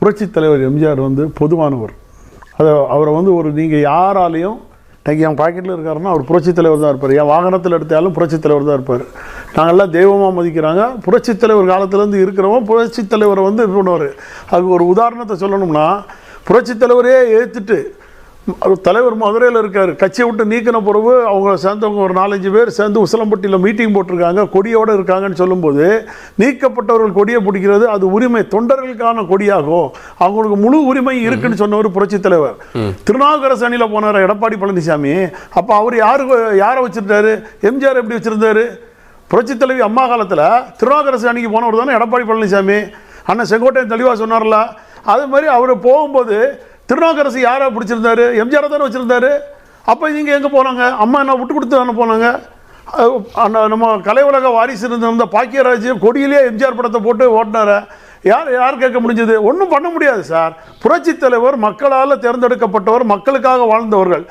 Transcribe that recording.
புரட்சித் தலைவர் எம்ஜிஆர் வந்து பொதுவானவர். அதை அவரை வந்து ஒரு நீங்கள் யாராலையும் இன்றைக்கி என் பாக்கெட்டில் இருக்காருன்னா அவர் புரட்சி தலைவர் தான் இருப்பார். என் வாகனத்தில் எடுத்தாலும் புரட்சி தலைவர் தான் இருப்பார். நாங்கள்லாம் தெய்வமாக மதிக்கிறாங்க. புரட்சித் தலைவர் காலத்துலேருந்து இருக்கிறவன் புரட்சித் தலைவரை வந்து இது பண்ணுவார் அதுக்கு ஒரு உதாரணத்தை சொல்லணும்னா புரட்சித் தலைவரே ஏற்றுட்டு தலைவர் மதுரையில் இருக்கார். கட்சியை விட்டு நீக்கின பிறகு அவங்க சேர்ந்தவங்க ஒரு நாலஞ்சு பேர் சேர்ந்து உசிலம்பட்டியில் மீட்டிங் போட்டிருக்காங்க. கொடியோடு இருக்காங்கன்னு சொல்லும்போது நீக்கப்பட்டவர்கள் கொடியை பிடிக்கிறது அது உரிமை தொண்டர்களுக்கான கொடியாகும். அவங்களுக்கு முழு உரிமை இருக்குன்னு சொன்னவர் புரட்சித் தலைவர். திருநாவுக்கரசு அணியில் போனார் எடப்பாடி பழனிசாமி? அப்போ அவர் யாரு யாரை வச்சிருந்தாரு? எம்ஜிஆர் எப்படி வச்சிருந்தாரு? புரட்சித் தலைவி அம்மா காலத்தில் திருநாவுக்கரசு அணிக்கு போனவர் தானே எடப்பாடி பழனிசாமி? அண்ணன் செங்கோட்டையன் தெளிவாக சொன்னார்ல. அது மாதிரி அவர் போகும்போது திருநாவுக்கரசு யாரை பிடிச்சிருந்தாரு? எம்ஜிஆர் தானே வச்சுருந்தாரு? அப்போ நீங்கள் எங்கே போனாங்க? அம்மா என்ன விட்டு கொடுத்து தானே போனாங்க? அந்த நம்ம கலை உலக வாரிசு இருந்த பாக்கியராஜ் கொடியிலே எம்ஜிஆர் படத்தை போட்டு ஓட்டினார. யார் யார் கேட்க முடிஞ்சது? ஒன்றும் பண்ண முடியாது சார். புரட்சித் தலைவர் மக்களால் தேர்ந்தெடுக்கப்பட்டவர் மக்களுக்காக வாழ்ந்தவர்கள்.